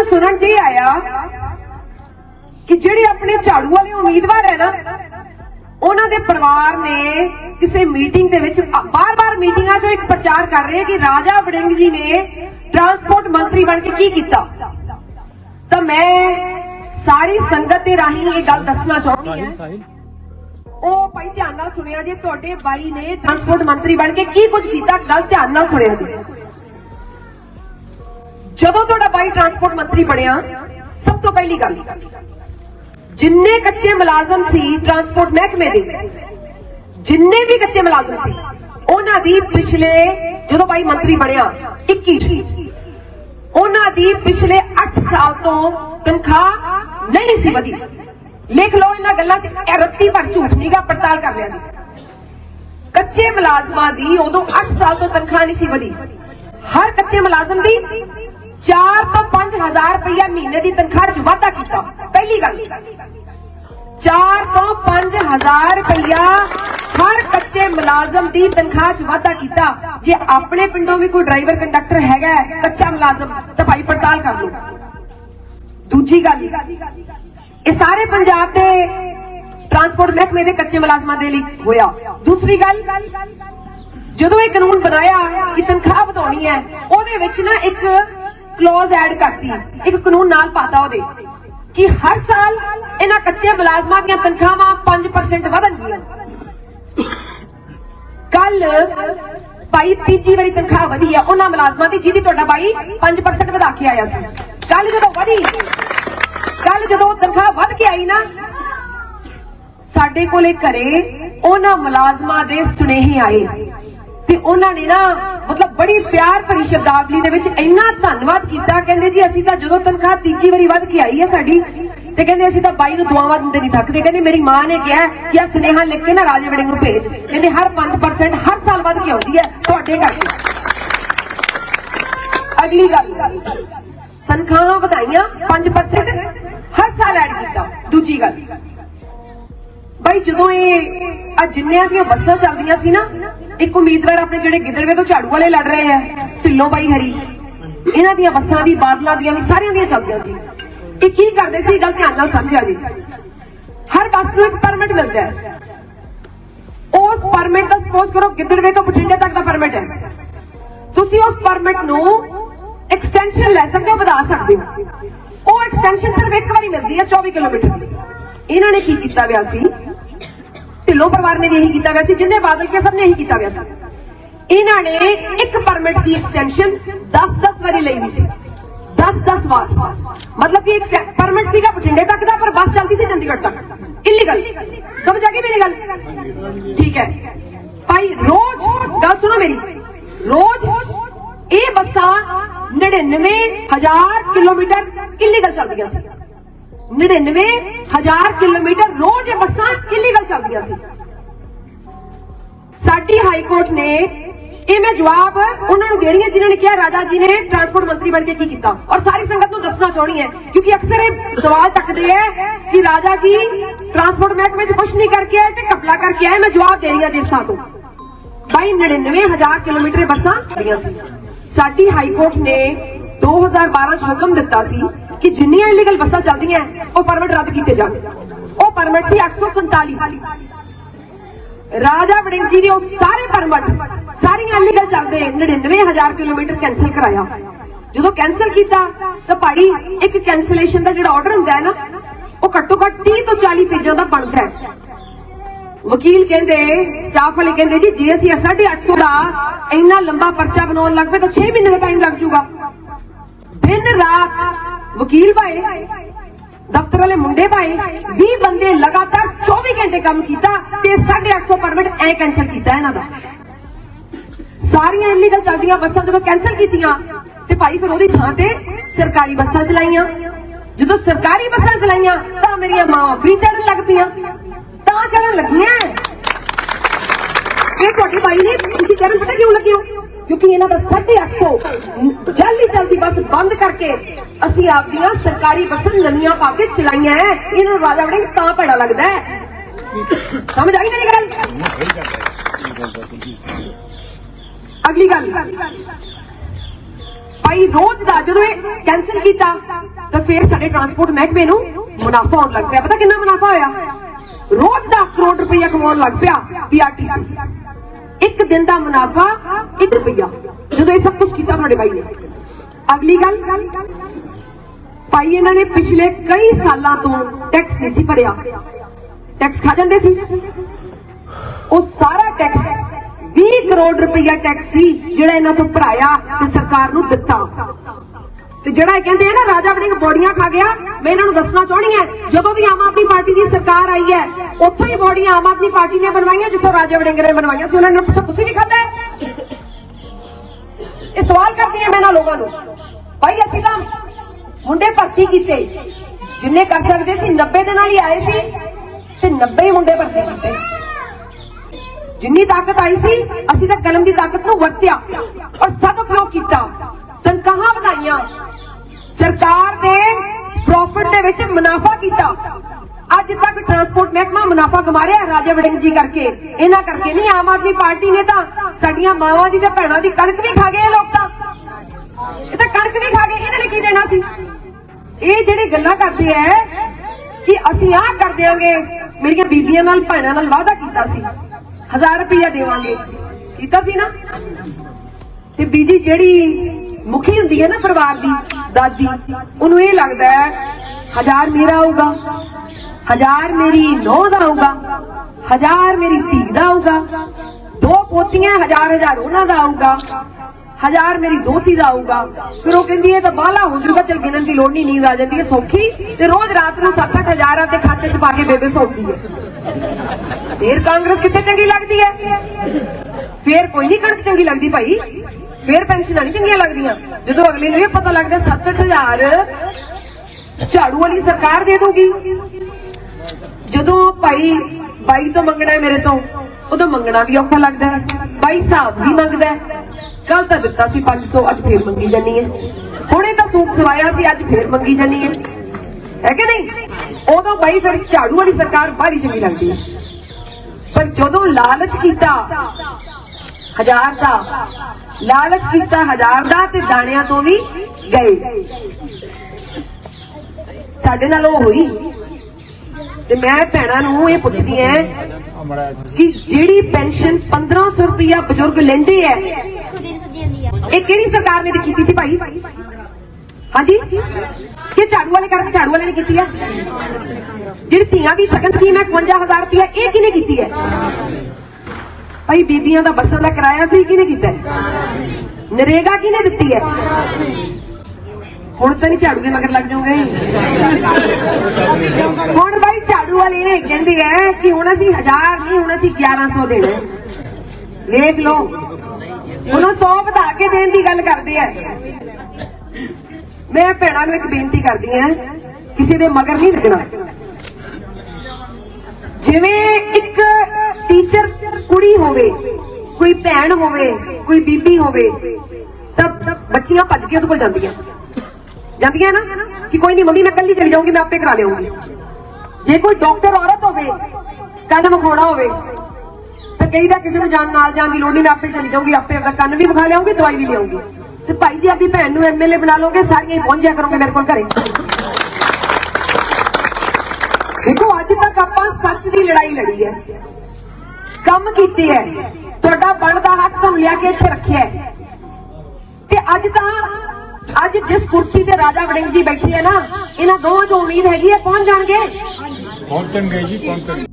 ਮੈਨੂੰ ਸੁਣਨ 'ਚ ਆਇਆ ਕਿ ਜਿਹੜੇ ਆਪਣੇ ਝਾੜੂ ਵਾਲੇ ਉਮੀਦਵਾਰ ਹੈ ਨਾ ਉਹਨਾਂ ਦੇ ਪਰਿਵਾਰ ਨੇ ਕਿਸੇ ਮੀਟਿੰਗ ਦੇ ਵਿੱਚ ਬਾਰ-ਬਾਰ ਮੀਟਿੰਗਾਂ 'ਚੋਂ ਇੱਕ ਪ੍ਰਚਾਰ ਕਰ ਰਹੇ ਕਿ ਰਾਜਾ ਵੜਿੰਗ ਜੀ ਨੇ ਟਰਾਂਸਪੋਰਟ ਮੰਤਰੀ ਬਣ ਕੇ ਕੀ ਕੀਤਾ। ਤਾਂ ਮੈਂ ਸਾਰੀ ਸੰਗਤ ਦੇ ਰਾਹੀਂ ਇਹ ਗੱਲ ਦੱਸਣਾ ਚਾਹੁੰਦੀ ਹਾਂ। ਉਹ ਭਾਈ ਧਿਆਨ ਨਾਲ ਸੁਣਿਆ ਜੀ ਤੁਹਾਡੇ ਬਾਈ ਨੇ ਟਰਾਂਸਪੋਰਟ ਮੰਤਰੀ ਬਣ ਕੇ ਕੀ ਕੁਝ ਕੀਤਾ ਗੱਲ ਧਿਆਨ ਨਾਲ ਸੁਣਿਆ ਜੀ। ਜਦੋਂ ਤੁਹਾਡਾ ਬਾਈ ਟਰਾਂਸਪੋਰਟ ਮੰਤਰੀ ਬਣਿਆ, ਸਭ ਤੋਂ ਪਹਿਲੀ ਗੱਲ, ਜਿੰਨੇ ਕੱਚੇ ਮੁਲਾਜ਼ਮ ਸੀ ਟਰਾਂਸਪੋਰਟ ਮਹਿਕਮੇ ਦੇ, ਜਿੰਨੇ ਵੀ ਕੱਚੇ ਮੁਲਾਜ਼ਮ ਸੀ, ਉਹਨਾਂ ਦੀ ਪਿਛਲੇ, ਜਦੋਂ ਬਾਈ ਮੰਤਰੀ ਬਣਿਆ 21 ਉਹਨਾਂ ਦੀ ਪਿਛਲੇ 8 ਸਾਲ ਤੋਂ ਤਨਖਾਹ ਨਹੀਂ ਸੀ ਵਧੀ। ਲਿਖ ਲਓ ਇਹਨਾਂ ਗੱਲਾਂ 'ਚ, ਇਹ ਰੱਤੀ ਪਰ ਝੂਠ ਨਹੀਂਗਾ ਪੜਤਾਲ ਕਰ ਲਿਆ ਜੀ। ਕੱਚੇ ਮੁਲਾਜ਼ਮਾਂ ਦੀ ਉਦੋਂ 8 ਸਾਲ ਤੋਂ ਤਨਖਾਹ ਨਹੀਂ ਸੀ ਵਧੀ। ਹਰ ਕੱਚੇ ਮੁਲਾਜ਼ਮ ਦੀ 4 ਤੋਂ 5000 ਰੁਪਇਆ ਮਹੀਨੇ ਦੀ ਤਨਖਾਹ 'ਚ ਵਾਧਾ ਕੀਤਾ। ਪਹਿਲੀ ਗੱਲ 4 ਤੋਂ 5000 ਰੁਪਇਆ ਹਰ ਕੱਚੇ ਮੁਲਾਜ਼ਮ ਦੀ ਤਨਖਾਹ 'ਚ ਵਾਧਾ ਕੀਤਾ। ਜੇ ਆਪਣੇ ਪਿੰਡੋਂ ਵੀ ਕੋਈ ਡਰਾਈਵਰ ਕੰਡਕਟਰ ਹੈਗਾ ਕੱਚਾ ਮੁਲਾਜ਼ਮ, ਤਾਂ ਭਾਈ ਪੜਤਾਲ ਕਰ ਲਓ। ਦੂਜੀ ਗੱਲ, ਇਹ ਸਾਰੇ ਪੰਜਾਬ ਦੇ ਟਰਾਂਸਪੋਰਟ ਮਹਿਕਮੇ ਦੇ ਕੱਚੇ ਮੁਲਾਜ਼ਮਾਂ ਦੇ ਲਈ ਹੋਇਆ। ਦੂਸਰੀ ਗੱਲ, ਜਦੋਂ ਇਹ ਕਾਨੂੰਨ ਬਣਾਇਆ ਕਿ ਤਨਖਾਹ ਵਧਾਉਣੀ ਹੈ, ਉਹਦੇ ਵਿੱਚ ਨਾ ਇੱਕ ਕਲੌਜ਼ ਐਡ ਕਰਤੀ। ਇੱਕ ਕਾਨੂੰਨ ਨਾਲ ਪਾਤਾ ਉਹਦੇ। ਕਿ ਹਰ ਸਾਲ ਇਹਨਾਂ ਕੱਚੇ ਮੁਲਾਜ਼ਮਾਂ ਦੀਆਂ ਤਨਖਾਹਾਂ 5% ਵਧਣਗੀਆਂ। ਕੱਲ ਭਾਈ ਤੀਜੀ ਵਾਰੀ ਤਨਖਾਹ ਵਧੀ ਹੈ ਉਹਨਾਂ ਮੁਲਾਜ਼ਮਾਂ ਦੀ, ਜਿਹਦੀ ਤੁਹਾਡਾ ਬਾਈ 5% ਵਧਾ ਕੇ ਆਇਆ ਸੀ। ਕੱਲ ਜਦੋਂ ਵਧੀ, ਕੱਲ ਜਦੋਂ ਤਨਖਾਹ ਵੱਧ ਕੇ ਆਈ ਨਾ, ਸਾਡੇ ਕੋਲੇ ਘਰੇ ਉਹਨਾਂ ਮੁਲਾਜ਼ਮਾਂ ਦੇ ਸੁਨੇਹੇ ਆਏ। ਤੇ ਉਹਨਾਂ ਨੇ ਨਾ ਮਤਲਬ ਬੜੀ ਪਿਆਰ ਭਰੀ ਸ਼ਬਦਾਵਲੀ ਦੇ ਵਿੱਚ ਇੰਨਾ ਧੰਨਵਾਦ ਕੀਤਾ। ਕਹਿੰਦੇ ਜੀ, ਅਸੀਂ ਤਾਂ ਜਦੋਂ ਤਨਖਾਹ ਤੀਜੀ ਵਾਰੀ ਵੱਧ ਕੇ ਆਈ ਹੈ ਸਾਡੀ, ਤੇ ਕਹਿੰਦੇ ਅਸੀਂ ਤਾਂ ਬਾਈ ਨੂੰ ਦੁਆਵਾਂ ਦਿੰਦੇ ਨਹੀਂ ਥੱਕਦੇ। ਕਹਿੰਦੇ ਮੇਰੀ ਮਾਂ ਨੇ ਕਿਹਾ ਕਿ ਆ ਸੁਨੇਹਾ ਲਿਖ ਕੇ ਨਾ ਰਾਜੇ ਵੜਿੰਗ ਨੂੰ ਭੇਜ। ਕਹਿੰਦੇ ਹਰ 5% ਹਰ ਸਾਲ ਵੱਧ ਕੇ ਆਉਂਦੀ ਹੈ ਤੁਹਾਡੇ ਕਰਕੇ ਅਗਲੀ ਗੱਲ, ਤਨਖਾਹਾਂ ਵਧਾਈਆਂ 5% ਹਰ ਸਾਲ ਐਡ ਕੀਤਾ। ਦੂਜੀ ਗੱਲ, ਬਾਈ ਜਦੋਂ ਇਹ ਆ ਜਿੰਨਿਆਂ ਦੀਆਂ ਬੱਸਾਂ ਚੱਲਦੀਆਂ ਸੀ ਨਾ ਇੱਕ ਉਮੀਦਵਾਰ ਆਪਣੇ ਜਿਹੜੇ ਗਿੱਦੜਵੇ ਤੋਂ ਝਾੜੂ ਵਾਲੇ ਲੜ ਰਹੇ ਆ, ਢਿੱਲੋਂ ਬਾਈ ਹਰੀ। ਇਹਨਾਂ ਦੀਆਂ ਬੱਸਾਂ ਵੀ, ਬਾਦਲਾਂ ਦੀਆਂ ਵੀ, ਸਾਰਿਆਂ ਦੀਆਂ ਚੱਲਦੀਆਂ ਸੀ। ਇਹ ਕੀ ਕਰਦੇ ਸੀ ਗੱਲ ਧਿਆਨ ਨਾਲ ਸਮਝਿਆ ਜੀ। ਹਰ ਬੱਸ ਨੂੰ ਇੱਕ ਪਰਮਿਟ ਮਿਲਦਾ ਹੈ। ਉਸ ਪਰਮਿਟ ਦਾ ਸਪੋਜ਼ ਕਰੋ ਗਿੱਦੜਵੇ ਤੋਂ ਬਠਿੰਡੇ ਤੱਕ ਦਾ ਪਰਮਿਟ ਹੈ। ਤੁਸੀਂ ਉਸ ਪਰਮਿਟ ਨੂੰ ਐਕਸਟੈਂਸ਼ਨ ਲੈ ਸਕਦੇ ਹੋ, ਵਧਾ ਸਕਦੇ ਹੋ। ਉਹ ਐਕਸਟੈਂਸ਼ਨ ਸਿਰਫ ਇੱਕ ਵਾਰੀ ਮਿਲਦੀ ਹੈ 24 ਕਿਲੋਮੀਟਰ ਦੀ। ਇਹਨਾਂ ਨੇ ਕੀ ਕੀਤਾ ਹੋਇਆ ਸੀ? ਢਿੱਲੋਂ ਪਰਿਵਾਰ ਨੇ ਵੀ ਇਹੀ ਕੀਤਾ ਹੋਇਆ ਸੀ, ਜਿੰਨੇ ਬਾਦਲ ਕੇ ਸਭ ਨੇ ਇਹੀ ਕੀਤਾ ਹੋਇਆ ਸੀ। ਇਹਨਾਂ ਨੇ ਇੱਕ ਪਰਮਿਟ ਦੀ ਐਕਸਟੈਂਸ਼ਨ 10-10 ਵਾਰੀ ਲਈ ਵੀ ਸੀ। 10-10 ਵਾਰ। ਮਤਲਬ ਕਿ ਪਰਮਿਟ ਸੀਗਾ ਬਠਿੰਡੇ ਤੱਕ ਦਾ, ਪਰ ਬੱਸ ਚੱਲਦੀ ਸੀ ਚੰਡੀਗੜ੍ਹ ਤੱਕ। ਇਲੀਗਲ ਸਮਝ ਆ ਗਈ ਮੇਰੀ ਗੱਲ? ਠੀਕ ਹੈ। ਭਾਈ, ਰੋਜ਼ ਗੱਲ ਸੁਣੋ ਮੇਰੀ। ਰੋਜ਼ ਇਹ ਬੱਸਾਂ 99000 ਕਿਲੋਮੀਟਰ ਇਲੀਗਲ ਚੱਲਦੀਆਂ ਸੀ। 99000 ਕਿਲੋਮੀਟਰ ਰੋਜ਼ ਇਹ ਬੱਸਾਂ ਇਲੀਗਲ ਚੱਲਦੀਆਂ ਸੀ। ਸਾਡੀ ਹਾਈ ਕੋਰਟ ਨੇ ਇਹ ਮੈਂ ਜਵਾਬ ਉਹਨਾਂ ਨੂੰ ਦੇ ਰਹੀ ਹਾਂ, ਜਿਨ੍ਹਾਂ ਨੇ ਕਿਹਾ ਰਾਜਾ ਜੀ ਨੇ ਟਰਾਂਸਪੋਰਟ ਮੰਤਰੀ ਬਣ ਕੇ ਕੀ ਕੀਤਾ। ਔਰ ਸਾਰੀ ਸੰਗਤ ਨੂੰ ਦੱਸਣਾ ਚਾਹਣੀ ਹੈ, ਕਿਉਂਕਿ ਅਕਸਰ ਇਹ ਸਵਾਲ ਚੱਕਦੇ ਹੈ ਕਿ ਰਾਜਾ ਜੀ ਟਰਾਂਸਪੋਰਟ ਮਹਿਕਮੇ 'ਚ ਕੁਝ ਨਹੀਂ ਕਰਕੇ ਆਏ ਤੇ ਕਪਲਾ ਕਰਕੇ ਆਏ, ਮੈਂ ਜਵਾਬ ਦੇ ਰਹੀ ਹਾਂ ਜਿਸ ਥਾਂ ਤੋਂ। ਬਾਈ 99000 ਕਿਲੋਮੀਟਰ ਬੱਸਾਂ ਚੱਲੀਆਂ ਸੀ। ਸਾਡੀ ਹਾਈ ਕੋਰਟ ਨੇ 2012 ਚ ਹੁਕਮ ਦਿੱਤਾ ਸੀ ਕਿ ਜਿੰਨੀਆਂ ਇਲੀਗਲ ਬੱਸਾਂ ਚੱਲਦੀਆਂ, ਉਹ ਪਰਮਿਟ ਰੱਦ ਕੀਤੇ ਜਾਣ। ਉਹ ਪਰਮਿਟ ਸੀ 847 ਰਾਜਾ ਵੜਿੰਗ ਜੀ ਨੇ ਉਹ ਸਾਰੇ ਪਰਮਿਟ ਸਾਰੀਆਂ ਇਲੀਗਲ ਚੱਲਦੇ 99000 ਕਿਲੋਮੀਟਰ ਕੈਨਸਲ ਕਰਾਇਆ। ਜਦੋਂ ਕੈਨਸਲ ਕੀਤਾ, ਤਾਂ ਭਾਈ, ਇੱਕ ਕੈਨਸਲੇਸ਼ਨ ਦਾ ਜਿਹੜਾ ਆਰਡਰ ਹੁੰਦਾ ਹੈ ਨਾ, ਉਹ ਘੱਟੋ ਘੱਟ 30 ਤੋਂ 40 ਪੇਜਾਂ ਦਾ ਬਣਦਾ ਹੈ। ਵਕੀਲ ਕਹਿੰਦੇ ਸਟਾਫ ਵਾਲੇ ਕਹਿੰਦੇ, ਜੀ, ਜੇ ਅਸੀਂ 850 ਦਾ ਇੰਨਾ ਲੰਬਾ ਪਰਚਾ ਬਣਾਉਣ ਲੱਗ ਪਏ, ਤਾਂ 6 ਮਹੀਨੇ ਦਾ ਟਾਈਮ ਲੱਗ ਜਾਊਗਾ। ਦਿਨ ਰਾਤ ਵਕੀਲ ਭਾਏ ਦਫ਼ਤਰ ਵਾਲੇ ਮੁੰਡੇ ਭਾਏ 20 ਬੰਦੇ ਲਗਾਤਾਰ 24 ਘੰਟੇ ਕੰਮ ਕੀਤਾ ਤੇ 850 ਪਰਮਿਟ ਐ ਕੈਨਸਲ ਕੀਤਾ ਇਹਨਾਂ ਦਾ। ਸਾਰੀਆਂ ਇਲੀਗਲ ਚੱਲਦੀਆਂ, ਬੱਸਾਂ ਜਦੋਂ ਕੈਨਸਲ ਕੀਤੀਆਂ ਤੇ ਭਾਈ ਫਿਰ ਉਹਦੀ ਥਾਂ ਤੇ ਸਰਕਾਰੀ ਬੱਸਾਂ ਚਲਾਈਆਂ। ਜਦੋਂ ਸਰਕਾਰੀ ਬੱਸਾਂ ਚਲਾਈਆਂ ਤਾਂ ਮੇਰੀਆਂ ਮਾਵਾਂ ਫ੍ਰੀ ਚੜਨ ਲੱਗ ਪਈਆਂ। ਤਾਂ ਚੜਨ ਲੱਗੀਆਂ। ਇਹ ਤੁਹਾਡੀ ਬਾਈ ਨੇ, ਤੁਸੀਂ ਚੜਨ ਪਤਾ ਕਿਉਂ ਲੱਗੇ ਹੋ ਕਿਉਂਕਿ ਇਹਨਾਂ ਦਾ 850 ਜਲਦੀ ਜਲਦੀ ਬੱਸ ਬੰਦ ਕਰਕੇ ਅਸੀਂ ਆਪਦੀਆਂ ਸਰਕਾਰੀ ਬੱਸਾਂ ਨਵੀਆਂ ਪਾ ਕੇ ਚਲਾਈਆਂ ਐ। ਇਹਨਾਂ ਨੂੰ ਰਾਜਾ ਵੜਿੰਗ ਤਾਂ ਭੈੜਾ ਲੱਗਦਾ ਹੈ ਸਮਝ ਆ ਗਈ ਮੇਰੀ ਗੱਲ? ਅਗਲੀ ਗੱਲ। ਭਾਈ, ਰੋਜ਼ ਦਾ ਜਦੋਂ ਇਹ ਕੈਨਸਲ ਕੀਤਾ, ਤਾਂ ਫਿਰ ਸਾਡੇ ਟਰਾਂਸਪੋਰਟ ਮਹਿਕਮੇ ਨੂੰ ਮੁਨਾਫਾ ਹੋਣ ਲੱਗ ਪਿਆ। ਪਤਾ ਕਿੰਨਾ ਮੁਨਾਫਾ ਹੋਇਆ? ਰੋਜ਼ ਦਾ ਕਰੋੜ ਰੁਪਈਆ ਕਮਾਉਣ ਲੱਗ ਪਿਆ ਪੀਆਰਟੀਸੀ ਇੱਕ ਦਿਨ ਦਾ ਮੁਨਾਫਾ 1 ਰੁਪਈਆ। ਜਦੋਂ ਇਹ ਸਭ ਕੁਝ ਕੀਤਾ ਤੁਹਾਡੇ ਭਾਈ ਨੇ। ਅਗਲੀ ਗੱਲ, ਭਾਈ ਇਹਨਾਂ ਨੇ ਪਿਛਲੇ ਕਈ ਸਾਲਾਂ ਤੋਂ ਟੈਕਸ ਨਹੀਂ ਸੀ ਭਰਿਆ। ਟੈਕਸ ਖਾ ਜਾਂਦੇ ਸੀ। ਉਹ ਸਾਰਾ ਟੈਕਸ 20 ਕਰੋੜ ਰੁਪਇਆ ਟੈਕਸ ਸੀ ਜਿਹੜਾ ਇਹਨਾਂ ਤੋਂ ਭਰਾਇਆ ਤੇ ਸਰਕਾਰ ਨੂੰ ਦਿੱਤਾ। ਤੇ ਜਿਹੜਾ ਇਹ ਕਹਿੰਦੇ ਆ ਨਾ, ਰਾਜਾ ਵੜਿੰਗ ਬੋੜੀਆਂ ਖਾ ਗਿਆ, ਮੈਂ ਇਹਨਾਂ ਨੂੰ ਦੱਸਣਾ ਚਾਹਣੀ ਹੈ, ਜਦੋਂ ਦੀ ਆਮ ਆਦਮੀ ਪਾਰਟੀ ਦੀ ਸਰਕਾਰ ਆਈ ਹੈ, ਉੱਥੋਂ ਹੀ ਬੋਡੀਆਂ ਆਮ ਆਦਮੀ ਪਾਰਟੀ ਨੇ ਬਣਵਾਈਆਂ, ਜਿੱਥੋਂ ਰਾਜਾ ਵੜਿੰਗ ਨੇ ਬਣਵਾਈਆਂ ਸੀ, ਉਹਨਾਂ ਨੇ ਤੁਸੀਂ ਵੀ ਖਾਧਾ ਇਹ ਸਵਾਲ ਕਰਦੀ ਹਾਂ ਮੈਂ ਨਾ ਲੋਕਾਂ ਨੂੰ। ਭਾਈ, ਅਸੀਂ ਤਾਂ ਮੁੰਡੇ ਭਰਤੀ ਕੀਤੇ, ਜਿੰਨੇ ਕਰ ਸਕਦੇ ਸੀ 90 ਦੇ ਨਾਲ ਹੀ ਆਏ ਸੀ, ਤੇ 90 ਮੁੰਡੇ ਭਰਤੀ ਕੀਤੇ। ਜਿੰਨੀ ਤਾਕਤ ਆਈ ਸੀ, ਅਸੀਂ ਤਾਂ ਕਲਮ ਦੀ ਤਾਕਤ ਨੂੰ ਵਰਤਿਆ, ਔਰ ਸਦਉਪਯੋਗ ਕੀਤਾ। ਤਨਖਾਹਾਂ ਵਧਾਈਆਂ ਸਰਕਾਰ ਦੇ ਪ੍ਰੋਫਿਟ ਦੇ ਵਿੱਚ ਮੁਨਾਫਾ ਕੀਤਾ। ਅੱਜ ਤੱਕ ਟਰਾਂਸਪੋਰਟ ਮਹਿਕਮਾ ਮੁਨਾਫਾ ਕਮਾ ਰਿਹਾ ਰਾਜਾ ਵੜਿੰਗ ਜੀ ਕਰਕੇ। ਇਹਨਾਂ ਕਰਕੇ ਨਹੀਂ, ਆਮ ਆਦਮੀ ਪਾਰਟੀ ਨੇ ਤਾਂ ਸਾਡੀਆਂ ਮਾਵਾਂ ਦੀ ਤੇ ਭੈਣਾਂ ਦੀ ਕਣਕ ਵੀ ਖਾ ਗਏ ਇਹ ਲੋਕ ਤਾਂ। ਇਹ ਤਾਂ ਕਣਕ ਵੀ ਖਾ ਗਏ, ਇਹਨਾਂ ਨੇ ਕੀ ਦੇਣਾ ਸੀ? ਇਹ ਜਿਹੜੇ ਗੱਲਾਂ ਕਰਦੇ ਐ ਕਿ ਅਸੀਂ ਆਹ ਕਰ ਦਿਆਂਗੇ, ਮੇਰੀਆਂ ਬੀਬੀਆਂ ਨਾਲ, ਭੈਣਾਂ ਨਾਲ ਵਾਅਦਾ ਕੀਤਾ ਸੀ। 1000 ਰੁਪਇਆ ਦੇਵਾਂਗੇ। ਕੀਤਾ ਸੀ ਨਾ? ਤੇ ਬੀਜੀ ਜਿਹੜੀ ਮੁਖੀ ਹੁੰਦੀ ਹੈ ਨਾ ਪਰਿਵਾਰ ਦੀ, ਦਾਦੀ। ਉਹਨੂੰ ਇਹ ਲੱਗਦਾ ਹੈ, ਹਜ਼ਾਰ ਮੇਰਾ ਆਊਗਾ, ਹਜ਼ਾਰ ਮੇਰੀ ਨੌ ਦਾ ਆਊਗਾ, ਹਜ਼ਾਰ ਮੇਰੀ ਧੀ ਦਾ ਆਊਗਾ, ਦੋ ਪੋਤੀਆਂ, ਹਜ਼ਾਰ ਹਜ਼ਾਰ ਉਹਨਾਂ ਦਾ ਆਊਗਾ, ਹਜ਼ਾਰ ਮੇਰੀ ਦੋਤੀ ਦਾ ਆਊਗਾ। ਫਿਰ ਉਹ ਕਹਿੰਦੀ ਇਹ ਤਾਂ ਬਾਹਲਾ ਹੋ ਜਾਊਗਾ, ਚਲ ਗਿਣਨ ਦੀ ਲੋੜ ਨਹੀਂ ਨੀਂਦ ਆ ਜਾਂਦੀ ਹੈ, ਸੌਖੀ। ਤੇ ਰੋਜ਼ ਰਾਤ ਨੂੰ 7-8 ਹਜ਼ਾਰਾਂ ਤੇ ਖਾਤੇ 'ਚ ਪਾ ਕੇ ਬੇਬੇ ਸੌਂਦੀ ਹੈ। ਫੇਰ ਕਾਂਗਰਸ ਕਿੱਥੇ ਚੰਗੀ ਲੱਗਦੀ ਹੈ? ਫੇਰ ਕੋਈ ਨਹੀਂ ਕਣਕ ਚੰਗੀ ਲੱਗਦੀ ਭਾਈ। ਫੇਰ ਪੈਨਸ਼ਨਾਂ ਨਹੀਂ ਚੰਗੀਆਂ ਲੱਗਦੀਆਂ। ਜਦੋਂ ਅਗਲੇ ਨੂੰ ਇਹ ਪਤਾ ਲੱਗਦਾ 7-8000 ਝਾੜੂ ਵਾਲੀ ਸਰਕਾਰ ਦੇ ਦੂਗੀ ਜਦੋਂ ਭਾਈ ਬਾਈ ਤੋਂ ਮੰਗਣਾ ਹੈ ਮੇਰੇ ਤੋਂ, ਉਦੋਂ ਮੰਗਣਾ ਵੀ ਔਖਾ ਲੱਗਦਾ ਹੈ। ਬਾਈ ਸਾਹਿਬ ਵੀ ਮੰਗਦਾ ਕੱਲ ਤਾਂ ਦਿੱਤਾ ਸੀ 500 ਅੱਜ ਫੇਰ ਮੰਗੀ ਜਾਨੀ ਹੈ। ਹੁਣੇ ਤਾਂ ਸੂਟ ਸਵਾਇਆ ਸੀ, ਅੱਜ ਫੇਰ ਮੰਗੀ ਜਾਨੀ ਹੈ। ਹੈ ਕਿ ਨਹੀਂ? ਉਦੋਂ ਬਾਈ ਫਿਰ ਝਾੜੂ ਵਾਲੀ ਸਰਕਾਰ ਬਾਹਲੀ ਚੰਗੀ ਲੱਗਦੀ ਹੈ। ਪਰ ਜਦੋਂ ਲਾਲਚ ਕੀਤਾ, ਹਜ਼ਾਰ ਦਾ ਲਾਲਚ ਕੀਤਾ ਹਜ਼ਾਰ ਦਾ ਤੇ ਦਾਣਿਆਂ ਤੋਂ ਵੀ ਗਏ। ਸਾਡੇ ਨਾਲ ਉਹ ਹੋਈ। ਤੇ ਮੈਂ ਭੈਣਾਂ ਨੂੰ ਇਹ ਪੁੱਛਦੀ ਐ ਕਿ ਜਿਹੜੀ ਪੈਨਸ਼ਨ 1500 ਰੁਪਇਆ ਬਜ਼ੁਰਗ ਲੈਂਦੇ ਐ ਇਹ ਕਿਹੜੀ ਸਰਕਾਰ ਨੇ ਕੀਤੀ ਸੀ ਭਾਈ? ਹਾਂਜੀ? ਕਿ ਝਾੜੂ ਵਾਲੇ ਕਰਕੇ ਝਾੜੂ ਵਾਲੇ ਨੇ ਕੀਤੀ ਹੈ ਜਿਹੜੀ ਧੀਆਂ ਦੀ ਸ਼ਗਨ ਸਕੀਮ ਹੈ 51000 ਰੁਪਇਆ ਇਹ ਕਿਹਨੇ ਕੀਤੀ ਹੈ? ਭਾਈ ਬੀਬੀਆਂ ਦਾ ਬੱਸਾਂ ਦਾ ਕਿਰਾਇਆ ਫ੍ਰੀ ਕਿਹਨੇ ਕੀਤਾ? ਹੈ ਨਰੇਗਾ ਕਿਹਨੇ ਦਿੱਤੀ ਹੈ? ਹੁਣ ਤਾਂ ਨਹੀਂ ਝਾੜੂ ਦੇ ਮਗਰ ਲੱਗ ਜਾਓਗੇ? ਹੁਣ ਭਾਈ ਝਾੜੂ ਵਾਲੇ ਕਹਿੰਦੇ ਐ ਕਿ ਹੁਣ ਅਸੀਂ 1000 ਨਹੀਂ, ਹੁਣ ਅਸੀਂ 1100 ਦੇਣਾ। ਵੇਖ ਲਓ। ਹੁਣ ਉਹ 100 ਵਧਾ ਕੇ ਦੇਣ ਦੀ ਗੱਲ ਕਰਦੇ ਐ ਮੈਂ ਭੈਣਾਂ ਨੂੰ ਇੱਕ ਬੇਨਤੀ ਕਰਦੀ ਆ, ਕਿਸੇ ਦੇ ਮਗਰ ਨਹੀਂ ਲੱਗਣਾ। ਜਿਵੇਂ ਇੱਕ ਟੀਚਰ ਕੁੜੀ ਹੋਵੇ, ਕੋਈ ਭੈਣ ਹੋਵੇ, ਕੋਈ ਬੀਬੀ ਹੋਵੇ, ਤਾਂ ਬੱਚੀਆਂ ਭੱਜ ਕੇ ਉਹਦੇ ਕੋਲ ਜਾਂਦੀਆਂ। ਜਾਂਦੀਆਂ ਨਾ ਕਿ ਕੋਈ ਨਹੀਂ ਮੰਮੀ ਮੈਂ ਕੱਲੀ ਚਲੀ ਜਾਊਂਗੀ, ਮੈਂ ਆਪੇ ਕਰਾ ਲਿਆਉਂਗੀ। ਜੇ ਕੋਈ ਡਾਕਟਰ ਔਰਤ ਹੋਵੇ, ਕੰਨ ਵਿਖਾਉਣਾ ਹੋਵੇ, ਤਾਂ ਕਹੀਦਾ ਕਿਸੇ ਨੂੰ ਜਾਣ ਨਾਲ ਜਾਣ ਦੀ ਲੋੜ ਨਹੀਂ ਮੈਂ ਆਪੇ ਚਲੀ ਜਾਊਂਗੀ, ਆਪੇ ਆਪਦਾ ਕੰਨ ਵੀ ਵਿਖਾ ਲਿਆਉਂਗੀ, ਦਵਾਈ ਵੀ ਲਿਆਉਂਗੀ। ਤੇ ਭਾਈ ਜੀ, ਆਪਦੀ ਭੈਣ ਨੂੰ ਐਮਐਲਏ ਬਣਾ ਲੋਗੇ ਸਾਰੀਆਂ ਹੀ ਪਹੁੰਚਿਆ ਕਰੋਗੇ ਮੇਰੇ ਕੋਲ ਘਰੇ। ਦੇਖੋ, ਅੱਜ ਤੱਕ ਆਪਾਂ ਸੱਚ ਦੀ ਲੜਾਈ ਲੜੀ ਹੈ। ਕੰਮ ਕੀਤੀ ਹੈ। ਤੁਹਾਡਾ ਬਣਦਾ ਹੱਥ ਤੁਹਾਨੂੰ ਲਿਆ ਕੇ ਇੱਥੇ ਰੱਖਿਆ ਹੈ। ਤੇ ਅੱਜ ਤਾਂ, ਅੱਜ ਜਿਸ ਕੁਰਸੀ ਤੇ ਰਾਜਾ ਵੜਿੰਗ ਜੀ ਬੈਠੇ ਹੈ ਨਾ, ਇਹਨਾਂ ਦੋਵਾਂ ਚੋਂ ਉਮੀਦ ਹੈਗੀ ਹੈ ਪਹੁੰਚ ਜਾਣਗੇ? ਪਹੁੰਚਣਗੇ ਜੀ ਪਹੁੰਚਣਗੇ